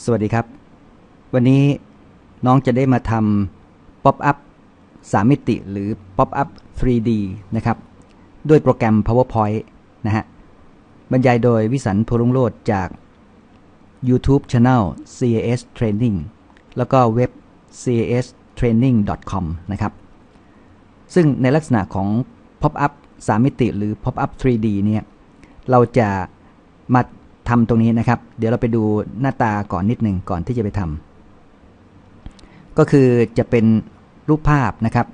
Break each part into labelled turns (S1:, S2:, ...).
S1: สวัสดีครับ วันนี้น้องจะได้มาทำ Pop Up 3มิติหรือ Pop Up 3D นะครับ ด้วยโปรแกรม PowerPoint นะฮะ บรรยายโดยวิสันพลุงโลดจาก YouTube Channel CAS Training แล้วก็เว็บ cas training com นะครับ ซึ่งในลักษณะของ Pop Up 3 มิติหรือ Pop Up 3D เนี่ย เราจะมา ทำตรงนี้นะครับ เดี๋ยวเราไปดูหน้าตาก่อนนิดหนึ่งก่อนที่จะไปทำก็คือจะเป็นรูปภาพนะครับ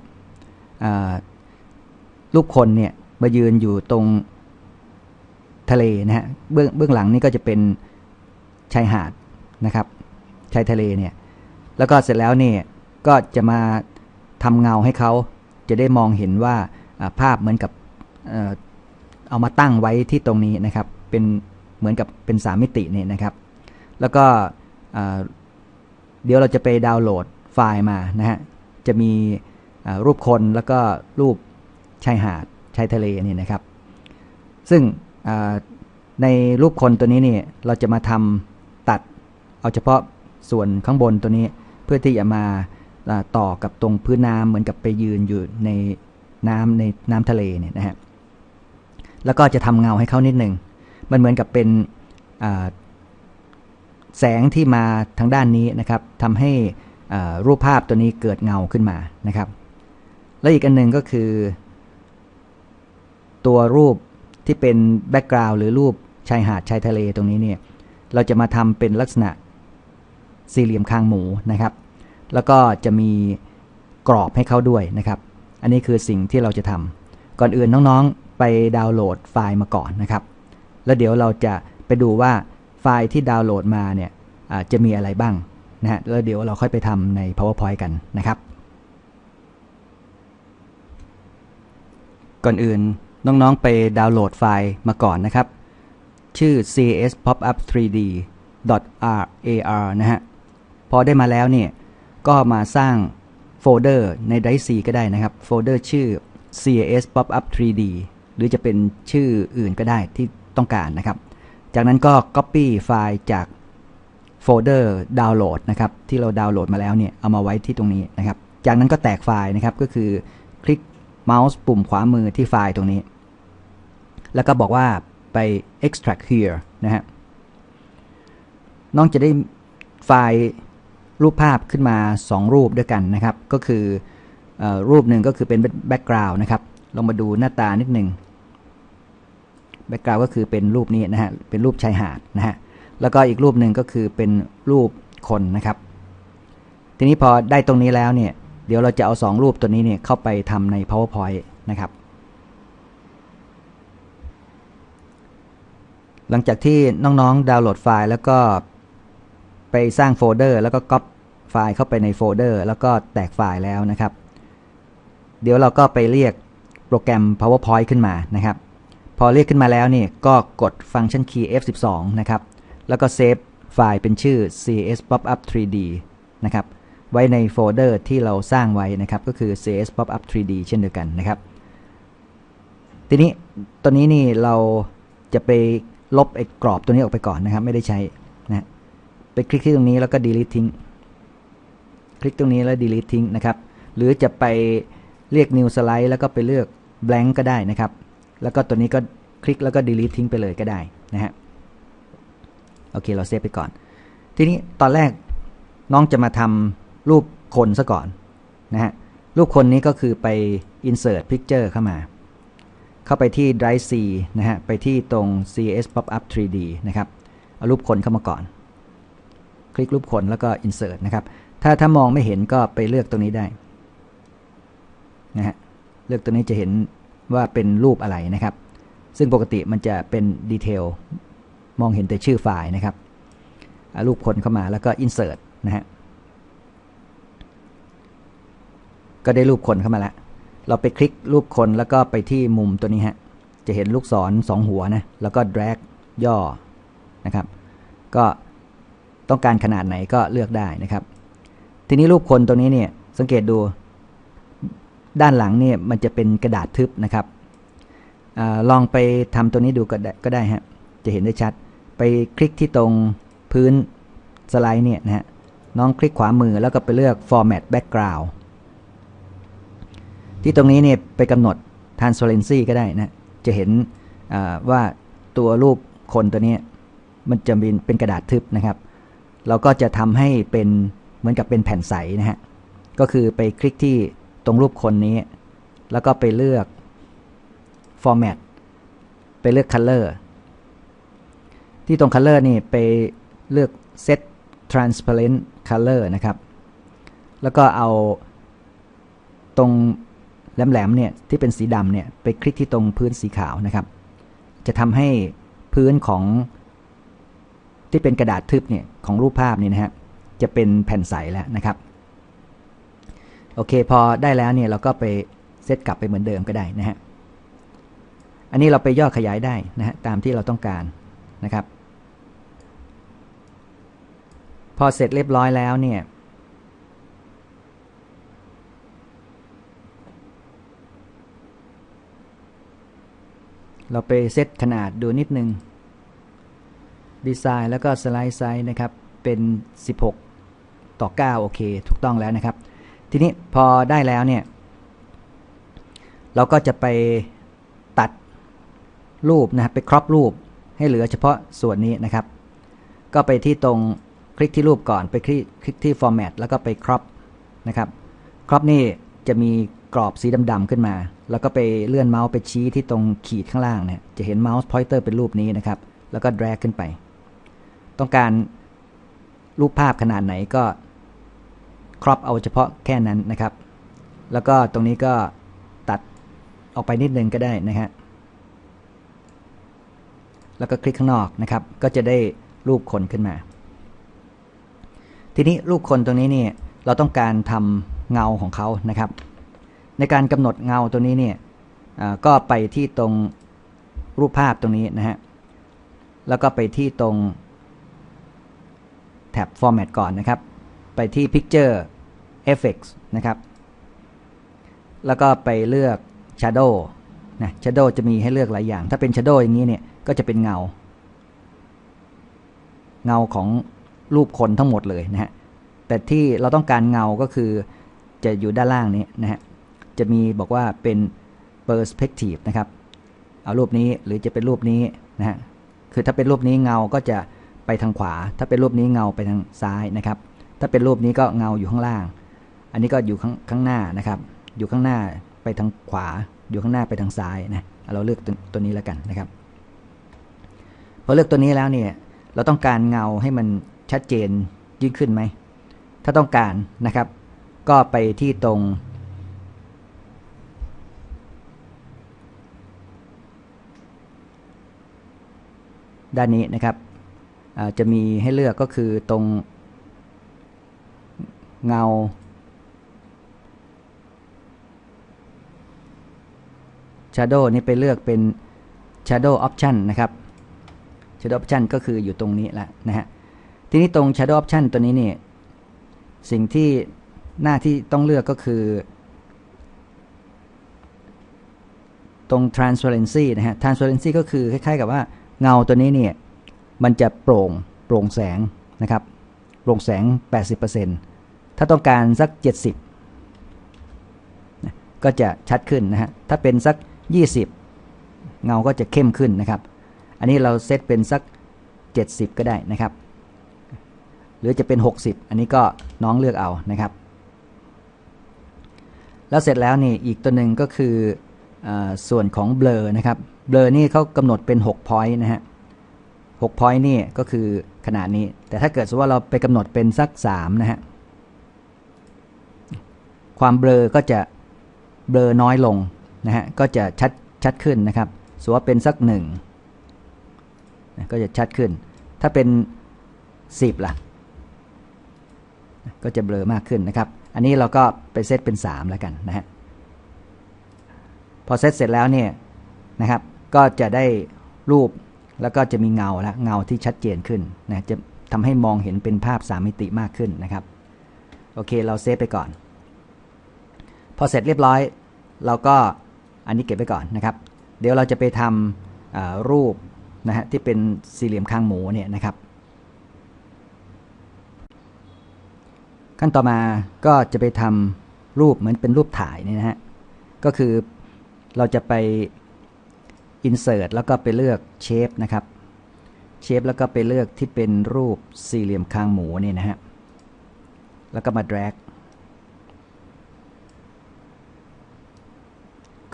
S1: รูปคนเนี่ยมายืนอยู่ตรงทะเลนะฮะเบื้องเบื้องหลังนี่ก็จะเป็นชายหาดนะครับชายทะเลเนี่ยแล้วก็เสร็จแล้วเนี่ยก็จะมาทำเงาให้เขาจะได้มองเห็นว่าภาพเหมือนกับเอามาตั้งไว้ที่ตรงนี้นะครับ เป็น เหมือนกับเป็นสามมิติเนี่ยนะครับ แล้วก็เดี๋ยวเราจะไปดาวน์โหลดไฟล์มานะฮะ จะมีรูปคนแล้วก็รูปชายหาดชายทะเลนี่นะครับ ซึ่งในรูปคนตัวนี้เนี่ยเราจะมาทำตัดเอาเฉพาะส่วนข้างบนตัวนี้เพื่อที่จะมาอ่าต่อกับตรงพื้นน้ำเหมือนกับไปยืนอยู่ในน้ำในน้ำทะเลเนี่ยนะฮะ แล้วก็จะทำเงาให้เขานิดหนึ่ง มันเหมือนกับเป็นแสงที่มาทางด้านนี้นะครับทำให้รูปภาพตัวนี้เกิดเงาขึ้นมานะครับ แล้วอีกอันหนึ่งก็คือ ตัวรูปที่เป็นแบ็กกราวด์หรือรูปชายหาดชายทะเลตรงนี้เนี่ยเราจะมาทำเป็นลักษณะสี่เหลี่ยมคางหมูนะครับ แล้วก็จะมีกรอบให้เขาด้วยนะครับ อันนี้คือสิ่งที่เราจะทำก่อนอื่นน้องๆไปดาวน์โหลดไฟล์มาก่อนนะครับ แล้วเดี๋ยวเราจะไปดูว่าไฟล์ที่ดาวน์โหลดมาเนี่ยจะมีอะไรบ้างนะฮะแล้วเดี๋ยวเราค่อยไปทำใน powerpoint กันนะครับ ก่อนอื่นน้องๆไปดาวน์โหลดไฟล์มาก่อนนะครับ ชื่อ cs popup 3d rar นะฮะ พอได้มาแล้วเนี่ย ก็มาสร้างโฟลเดอร์ใน Drive C ก็ได้นะครับ โฟลเดอร์ชื่อ cs popup 3d หรือจะเป็นชื่ออื่นก็ได้ที่ ต้องการนะครับ จากนั้นก็ Copy ไฟล์จากโฟลเดอร์ดาวน์โหลดนะครับที่เราดาวน์โหลดมาแล้วเนี่ยเอามาไว้ที่ตรงนี้นะครับ จากนั้นก็แตกไฟล์นะครับก็คือคลิกเมาส์ปุ่มขวามือที่ไฟล์ตรงนี้ แล้วก็บอกว่าไป extract here นะฮะน้องจะได้ไฟล์รูปภาพขึ้นมา 2 รูปด้วยกันนะครับ ก็คือออรูปหนึ่งก็คือเป็นแบ็กกราวน์นะครับลองมาดูหน้าตานิดหนึ่ง แบ็กกราวก็คือเป็นรูปนี้นะฮะ เป็นรูปชายหาดนะฮะ แล้วก็อีกรูปหนึ่งก็คือเป็นรูปคนนะครับ ทีนี้พอได้ตรงนี้แล้วเนี่ย เดี๋ยวเราจะเอา 2 รูปตัวนี้เนี่ยเข้าไปทำใน powerpoint นะครับ หลังจากที่น้องๆ ดาวน์โหลดไฟล์แล้วก็ไปสร้างโฟลเดอร์ แล้วก็ก๊อปไฟล์เข้าไปในโฟลเดอร์ แล้วก็แตกไฟล์แล้วนะครับ เดี๋ยวเราก็ไปเรียกโปรแกรม PowerPoint ขึ้นมานะครับ พอเรียกขึ้นมาแล้วนี่ก็กดฟังก์ชันคีย์ F12 นะครับ แล้วก็เซฟไฟล์เป็นชื่อ cs popup 3d นะครับ ไว้ในโฟลเดอร์ที่เราสร้างไว้นะครับ ก็คือ cs popup 3d เช่นเดียวกันนะครับ ทีนี้ตัวนี้นี่เราจะไปลบไอ้กรอบตัวนี้ออกไปก่อนนะครับ ไม่ได้ใช้นะไปคลิกที่ตรงนี้แล้วก็ delete ทิ้ง คลิกตรงนี้แล้ว delete ทิ้งนะครับ หรือจะไปเรียก new slide แล้วก็ไปเลือก blank ก็ได้นะครับ แล้วก็ตัวนี้ก็คลิกแล้วก็ delete ทิ้งไปเลยก็ได้นะฮะ โอเคเราเซฟไปก่อน ทีนี้ตอนแรกน้องจะมาทำรูปคนซะก่อนนะฮะ รูปคนนี้ก็คือไป insert picture เข้ามา เข้าไปที่ Drive C นะฮะ ไปที่ตรง CS Popup 3D นะครับ เอารูปคนเข้ามาก่อน คลิกรูปคนแล้วก็ insert นะครับ ถ้าถ้ามองไม่เห็นก็ไปเลือกตรงนี้ได้นะฮะ เลือกตัวนี้จะเห็น ว่าเป็นรูปอะไรนะครับ ซึ่งปกติมันจะเป็นดีเทลมองเห็นแต่ชื่อไฟล์นะครับรูปคนเข้ามาแล้วก็ insert นะฮะก็ได้รูปคนเข้ามาแล้ว เราไปคลิกรูปคนแล้วก็ไปที่มุมตัวนี้ฮะ จะเห็นลูกศรสองหัวนะ แล้วก็ drag ย่อนะครับ ก็ต้องการขนาดไหนก็เลือกได้นะครับ ทีนี้รูปคนตัวนี้เนี่ยสังเกตดู ด้านหลังเนี่ยมันจะเป็นกระดาษทึบนะครับอลองไปทำตัวนี้ดูก็ได้ก็ได้ฮะจะเห็นได้ชัด ไปคลิกที่ตรงพื้นสไลด์เนี่ยนะฮะน้องคลิกขวามือแล้วก็ไปเลือก format background ที่ตรงนี้เนี่ยไปกำหนด transparency ก็ได้นะ จะเห็นว่าตัวรูปคนตัวนี้มันจะเป็นเป็นกระดาษทึบนะครับ เราก็จะทำให้เป็นเหมือนกับเป็นแผ่นใสนะฮะ ก็คือไปคลิกที่ รงรูปคนนี้ แล้วก็ไปเลือก format ไปเลือก color ที่ตรง color นี่ไปเลือก set transparent color นะครับ แล้วก็เอาตรงแหลมๆเนี่ยที่เป็นสีดำเนี่ยไปคลิกที่ตรงพื้นสีขาวนะครับ จะทำให้พื้นของที่เป็นกระดาษทึบเนี่ยของรูปภาพนี่นะฮะจะเป็นแผ่นใสแล้วนะครับ โอเค พอได้แล้วเนี่ยเราก็ไปเซตกลับไปเหมือนเดิมก็ได้นะฮะอันนี้เราไปย่อขยายได้นะฮะตามที่เราต้องการนะครับ พอเสร็จเรียบร้อยแล้วเนี่ยเราไปเซตขนาดดูนิดนึง ดีไซน์แล้วก็สไลด์ไซส์นะครับ เป็น 16 ต่อ 9 โอเค ถูกต้องแล้วนะครับ ทีนี้พอได้แล้วเนี่ย เราก็จะไปตัดรูปนะครับไปครอปรูปให้เหลือเฉพาะส่วนนี้นะครับ ก็ไปที่ตรงคลิกที่รูปก่อนไปคลิกคลิกที่ format แล้วก็ไปครอปนะครับครอปนี่จะมีกรอบสีดำๆขึ้นมา แล้วก็ไปเลื่อนเมาส์ไปชี้ที่ตรงขีดข้างล่างเนี่ยจะเห็นเมาส์พอยเตอร์เป็นรูปนี้นะครับ แล้วก็ drag ขึ้นไป ต้องการรูปภาพขนาดไหนก็ ครอปเอาเฉพาะแค่นั้นนะครับ แล้วก็ตรงนี้ก็ตัดออกไปนิดนึงก็ได้นะฮะแล้วก็คลิกข้างนอกนะครับ ก็จะได้รูปคนขึ้นมา ทีนี้รูปคนตรงนี้เนี่ยเราต้องการทำเงาของเขานะครับ ในการกำหนดเงาตัวนี้เนี่ยก็ไปที่ตรงรูปภาพตรงนี้นะฮะ แล้วก็ไปที่ตรงแท็บ format ก่อนนะครับ ไปที่ picture effects นะครับ แล้วก็ไปเลือก shadow นะ shadow จะมีให้เลือกหลายอย่าง ถ้าเป็น shadow อย่างนี้เนี่ย ก็จะเป็นเงา เงาของรูปคนทั้งหมดเลยนะฮะ แต่ที่เราต้องการเงาก็คือจะอยู่ด้านล่างนี้นะฮะ จะมีบอกว่าเป็น perspective นะครับ เอารูปนี้หรือจะเป็นรูปนี้นะฮะ คือถ้าเป็นรูปนี้เงาก็จะไปทางขวา ถ้าเป็นรูปนี้เงาไปทางซ้ายนะครับ ถ้าเป็นรูปนี้ก็เงาอยู่ข้างล่าง อันนี้ก็อยู่ข้างข้างหน้านะครับ อยู่ข้างหน้าไปทางขวา อยู่ข้างหน้าไปทางซ้ายนะเราเลือกตตัวนี้แล้วกันนะครับ พอเลือกตัวนี้แล้วเนี่ยเราต้องการเงาให้มันชัดเจนยิ่งขึ้นไหม ถ้าต้องการนะครับ ก็ไปที่ตรงด้านนี้นะครับจะมีให้เลือกก็คือตรง เงา Shadow นี่ไปเลือกเป็น Shadow Option นะครับ Shadow Option ก็คืออยู่ตรงนี้แหละนะฮะ ทีนี้ตรง Shadow Option ตัวนี้เนี่ยสิ่งที่หน้าที่ต้องเลือกก็คือ ตรง transparency นะฮะ transparency ก็คือคล้ายๆ กับว่าเงาตัวนี้เนี่ยมันจะโปร่งโปร่งแสงนะครับ โปร่งแสง 80% ถ้าต้องการสัก 70 ก็จะชัดขึ้นนะฮะ ถ้าเป็นสัก 20 เงาก็จะเข้มขึ้นนะครับ อันนี้เราเซตเป็นสัก 70 ก็ได้นะครับ หรือจะเป็น 60 อันนี้ก็น้องเลือกเอานะครับ แล้วเสร็จแล้วนี่อีกตัวหนึ่งก็คืออส่วนของเบลอนะครับ เบลอนี่เขากำหนดเป็น 6 point นะฮะ6 point นี่ก็คือขนาดนี้ แต่ถ้าเกิดสมมติว่าเราไปกำหนดเป็นสัก 3 นะฮะ ความเบลอก็จะเบลอน้อยลงนะฮะก็จะชัดชัดขึ้นนะครับสมมติว่าเป็นสักหนึ่งก็จะชัดขึ้น ถ้าเป็น 10ล่ะ ก็จะเบลอมากขึ้นนะครับ อันนี้เราก็ไปเซตเป็น 3 แล้วกันนะฮะพอเซตเสร็จแล้วเนี่ยนะครับก็จะได้รูปแล้วก็จะมีเงาล้วเงาที่ชัดเจนขึ้นนะจะทำให้มองเห็นเป็นภาพ 3 มิติมากขึ้นนะครับ โอเคเราเซฟไปก่อน พอเสร็จเรียบร้อย เราก็อันนี้เก็บไว้ก่อนนะครับ เดี๋ยวเราจะไปทำรูปนะฮะที่เป็นสี่เหลี่ยมคางหมูเนี่ยนะครับ ขั้นต่อมาก็จะไปทำรูปเหมือนเป็นรูปถ่ายนี่นะฮะก็คือเราจะไป insert แล้วก็ไปเลือก shape นะครับ shape แล้วก็ไปเลือกที่เป็นรูปสี่เหลี่ยมคางหมูนี่นะฮะ แล้วก็มา drag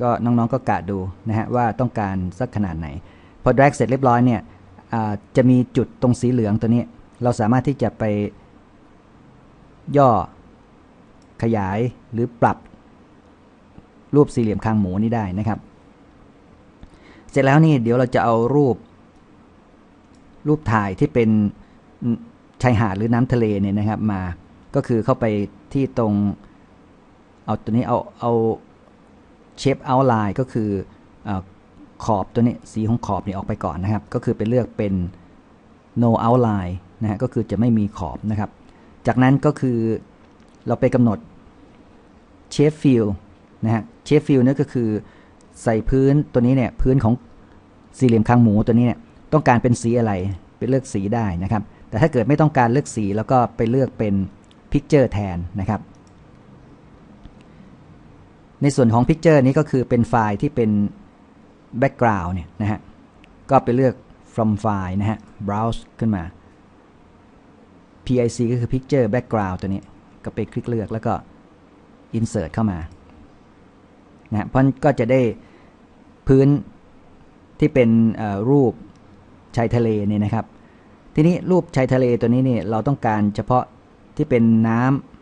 S1: ก็น้องๆก็กะดูนะฮะว่าต้องการสักขนาดไหน พอ drag เสร็จเรียบร้อยเนี่ยจะมีจุดตรงสีเหลืองตัวนี้ เราสามารถที่จะไปย่อขยายหรือปรับรูปสี่เหลี่ยมคางหมูนี้ได้นะครับ เสร็จแล้วนี่เดี๋ยวเราจะเอารูป รูปถ่ายที่เป็นชายหาดหรือน้ำทะเลเนี่ยนะครับมาก็คือเข้าไปที่ตรง เอาตัวนี้เอาเอา เชฟเอาไลน์ก็คืออขอบตัวนี้สีของขอบนี่ออกไปก่อนนะครับ ก็คือไปเลือกเป็น no outline นะฮะก็คือจะไม่มีขอบนะครับ จากนั้นก็คือเราไปกำหนด shape fill นะฮะ shape fill นี่ก็คือใส่พื้นตัวนี้เนี่ยพื้นของสี่เหลี่ยมคางหมูตัวนี้เนี่ยต้องการเป็นสีอะไรไปเลือกสีได้นะครับ แต่ถ้าเกิดไม่ต้องการเลือกสีแล้วก็ไปเลือกเป็น picture แทนนะครับ ในส่วนของ picture นี้ก็คือเป็นไฟล์ที่เป็น background เนี่ยนะฮะ ก็ไปเลือก from file นะฮะ browse ขึ้นมา PIC ก็คือ picture background ตัวนี้ ก็ไปคลิกเลือกแล้วก็ insert เข้ามานะฮะเพราะก็จะได้พื้นที่เป็นรูปชายทะเลเนี่ยนะครับ ทีนี้รูปชายทะเลตัวนี้เนี่ยเราต้องการเฉพาะที่เป็นน้ำ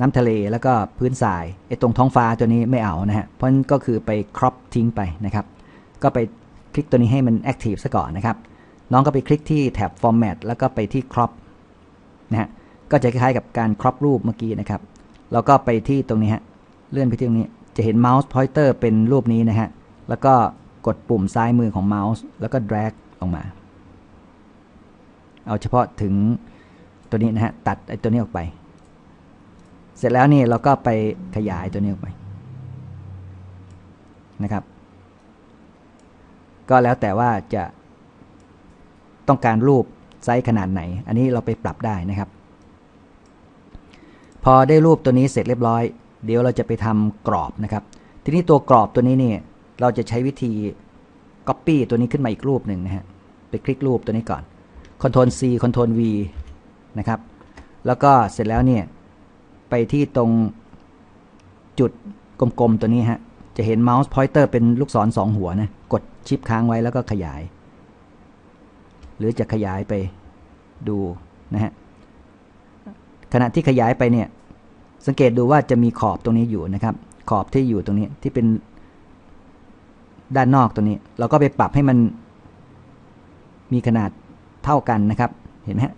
S1: น้ำทะเลแล้วก็พื้นทรายไอ้ตรงท้องฟ้าตัวนี้ไม่เอานะฮะเพราะนั้นก็คือไป crop ทิ้งไปนะครับ ก็ไปคลิกตัวนี้ให้มัน active ซะก่อนนะครับ น้องก็ไปคลิกที่แท็บ format แล้วก็ไปที่ crop นะฮะก็จะคล้ายๆกับการ crop รูปเมื่อกี้นะครับแล้วก็ไปที่ตรงนี้ฮะเลื่อนไปที่ตรงนี้จะเห็น mouse pointer เป็นรูปนี้นะฮะแล้วก็กดปุ่มซ้ายมือของเมาส์แล้วก็ drag ลงมา เอาเฉพาะถึงตัวนี้นะฮะตัดไอ้ตัวนี้ออกไป เสร็จแล้วนี่เราก็ไปขยายตัวนี้ออกไปนะครับ ก็แล้วแต่ว่าจะต้องการรูปไซส์ขนาดไหน อันนี้เราไปปรับได้นะครับ พอได้รูปตัวนี้เสร็จเรียบร้อย เดี๋ยวเราจะไปทำกรอบนะครับ ทีนี้ตัวกรอบตัวนี้เนี่ยเราจะใช้วิธี Copy ตัวนี้ขึ้นมาอีกรูปหนึ่งนะฮะ ไปคลิกรูปตัวนี้ก่อน Ctrl C Ctrl V นะครับ แล้วก็เสร็จแล้วเนี่ย ไปที่ตรงจุดกลมๆ ตัวนี้ฮะ จะเห็นเมาส์พอยเตอร์เป็นลูกศรสองหัวนะ กดชิปค้างไว้แล้วก็ขยาย หรือจะขยายไปดูนะฮะ ขณะที่ขยายไปเนี่ย สังเกตดูว่าจะมีขอบตรงนี้อยู่นะครับ ขอบที่อยู่ตรงนี้ที่เป็นด้านนอกตัวนี้ เราก็ไปปรับให้มันมีขนาดเท่ากันนะครับ เห็นไหมฮะ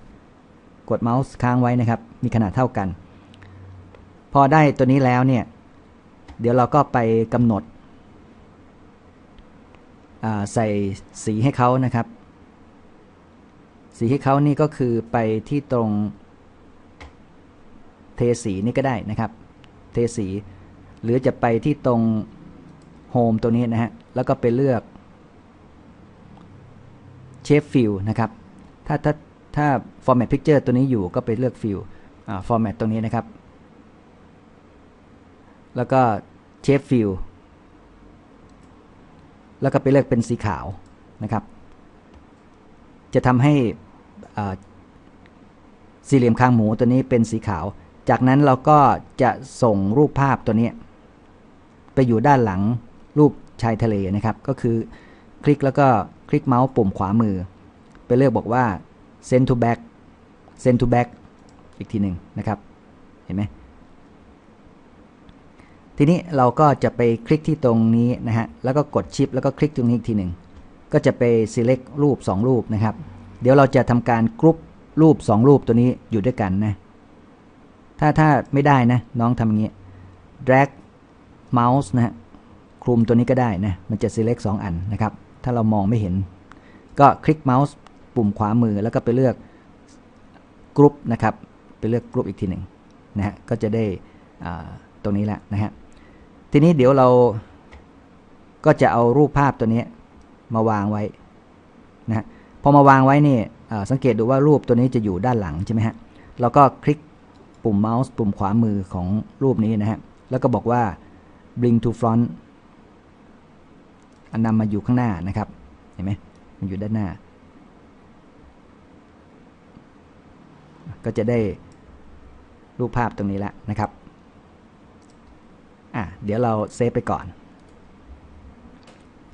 S1: กดเมาส์ค้างไว้นะครับ มีขนาดเท่ากัน พอได้ตัวนี้แล้วเนี่ย เดี๋ยวเราก็ไปกำหนด ใส่สีให้เขานะครับ สีให้เขานี่ก็คือไปที่ตรง เทสีนี่ก็ได้นะครับ เทสี หรือจะไปที่ตรงโฮมตัวนี้นะฮะ แล้วก็ไปเลือก Shape Fill นะครับ ถ้าถ้าถ้า Format Picture ตัวนี้อยู่ก็ไปเลือก Fill อ่า Format ตรงนี้นะครับ แล้วก็ Shape Fill แล้วก็ไปเลือกเป็นสีขาวนะครับ จะทำให้สี่เหลี่ยมคางหมูตัวนี้เป็นสีขาว จากนั้นเราก็จะส่งรูปภาพตัวนี้ไปอยู่ด้านหลังรูปชายทะเลนะครับ ก็คือคลิกแล้วก็คลิกเมาส์ปุ่มขวามือ ไปเลือกบอกว่า send to back send to back อีกทีหนึ่งนะครับ เห็นไหม ทีนี้เราก็จะไปคลิกที่ตรงนี้นะฮะ แล้วก็กดชิปแล้วก็คลิกตรงนี้อีกทีหนึ่ง ก็จะไป select รูป 2 รูปนะครับ เดี๋ยวเราจะทำการกรุ๊ปรูป 2 รูปตัวนี้อยู่ด้วยกันนะ ถ้าถ้าไม่ได้นะ น้องทำอย่างนี้ drag mouse นะฮะ คลุมตัวนี้ก็ได้นะ มันจะ select 2 อันนะครับ ถ้าเรามองไม่เห็น ก็คลิกเมาส์ปุ่มขวามือแล้วก็ไปเลือกกรุ๊ปนะครับ ไปเลือกกรุ๊ปอีกทีหนึ่งนะฮะ ก็จะได้ตรงนี้แหละนะฮะ ทีนี้เดี๋ยวเราก็จะเอารูปภาพตัวนี้มาวางไว้นะพอมาวางไว้นี่สังเกตดูว่ารูปตัวนี้จะอยู่ด้านหลังใช่ไหมฮะเราก็คลิกปุ่มเมาส์ปุ่มขวามือของรูปนี้นะฮะ แล้วก็บอกว่า bring to front อันนำมาอยู่ข้างหน้านะครับ เห็นไหมมันอยู่ด้านหน้า ก็จะได้รูปภาพตรงนี้แล้วนะครับ อะเดี๋ยวเราเซฟไปก่อน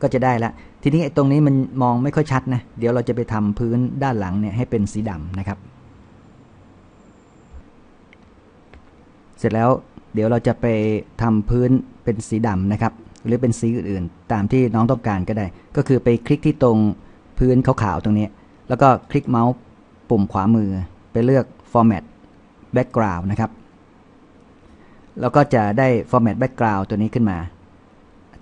S1: ก็จะได้ละ ทีนี้ไอ้ตรงนี้มันมองไม่ค่อยชัดนะ เดี๋ยวเราจะไปทำพื้นด้านหลังเนี่ยให้เป็นสีดำนะครับ เสร็จแล้วเดี๋ยวเราจะไปทำพื้นเป็นสีดำนะครับ หรือเป็นสีอื่นๆ ตามที่น้องต้องการก็ได้ ก็คือไปคลิกที่ตรงพื้นขาวๆตรงนี้ แล้วก็คลิกเมาส์ปุ่มขวามือไปเลือก format background นะครับ แล้วก็จะได้ format background ตัวนี้ขึ้นมา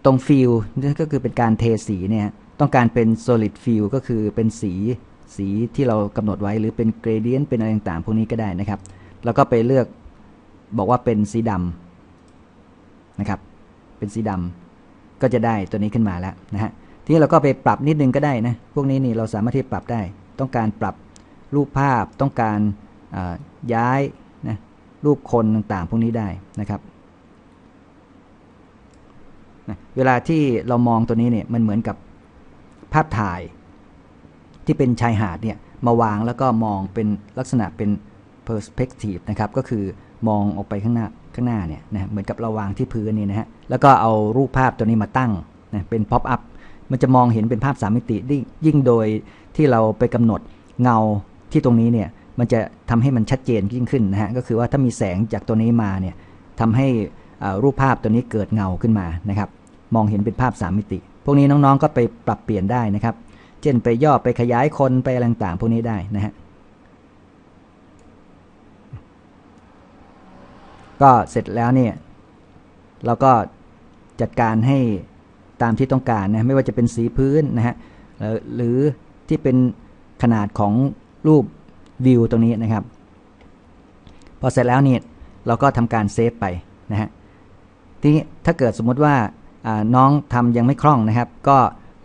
S1: ตรง fill นี่ก็คือเป็นการเทสีเนี่ยต้องการเป็น solid fill ก็คือเป็นสีสีที่เรากำหนดไว้หรือเป็น gradient เป็นอะไรต่างๆ พวกนี้ก็ได้นะครับ แล้วก็ไปเลือกบอกว่าเป็นสีดำนะครับ เป็นสีดำก็จะได้ตัวนี้ขึ้นมาแล้วนะฮะทีนี้เราก็ไปปรับนิดนึงก็ได้นะ พวกนี้นี่เราสามารถที่ปรับได้ ต้องการปรับรูปภาพ ต้องการาย้าย รูปคนต่างๆ พวกนี้ได้นะครับ เวลาที่เรามองตัวนี้เนี่ยมันเหมือนกับภาพถ่ายที่เป็นชายหาดเนี่ยมาวางแล้วก็มองเป็นลักษณะเป็น perspective นะครับ ก็คือมองออกไปข้างหน้าข้างหน้าเนี่ยนะเหมือนกับเราวางที่พื้นนี่นะฮะแล้วก็เอารูปภาพตัวนี้มาตั้งนะเป็น pop up มันจะมองเห็นเป็นภาพสามมิติยิ่งยิ่งโดยที่เราไปกำหนดเงาที่ตรงนี้เนี่ย มันจะทำให้มันชัดเจนยิ่งขึ้นนะฮะก็คือว่าถ้ามีแสงจากตัวนี้มาเนี่ยทำให้รูปภาพตัวนี้เกิดเงาขึ้นมานะครับ มองเห็นเป็นภาพ 3 มิติ พวกนี้น้องๆก็ไปปรับเปลี่ยนได้นะครับ เช่นไปย่อไปขยายคนไปอะไรต่างๆพวกนี้ได้นะฮะก็เสร็จแล้วเนี่ยเราก็จัดการให้ตามที่ต้องการนะไม่ว่าจะเป็นสีพื้นนะฮะหรือที่เป็นขนาดของรูป วิวตรงนี้นะครับ พอเสร็จแล้วเนี่ยเราก็ทำการเซฟไปนะฮะทีนี้ถ้าเกิดสมมติว่าน้องทำยังไม่คล่องนะครับ ก็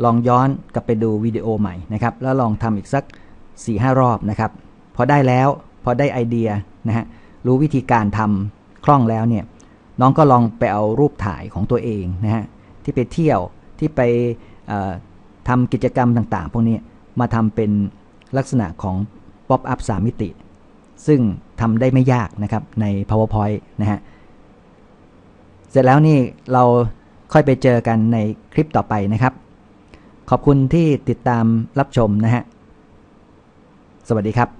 S1: ลองย้อนกลับไปดูวิดีโอใหม่นะครับ แล้วลองทำอีกสัก4-5รอบนะครับ พอได้แล้วพอได้ไอเดียนะฮะรู้วิธีการทำคล่องแล้วเนี่ยน้องก็ลองไปเอารูปถ่ายของตัวเองนะฮะที่ไปเที่ยวที่ไปเอ่อทำกิจกรรมต่างๆ พวกนี้มาทำเป็นลักษณะของ ป๊อปอัพ3มิติ ซึ่งทำได้ไม่ยากนะครับใน PowerPoint นะฮะ เสร็จแล้วนี่เราค่อยไปเจอกันในคลิปต่อไปนะครับ ขอบคุณที่ติดตามรับชมนะฮะ สวัสดีครับ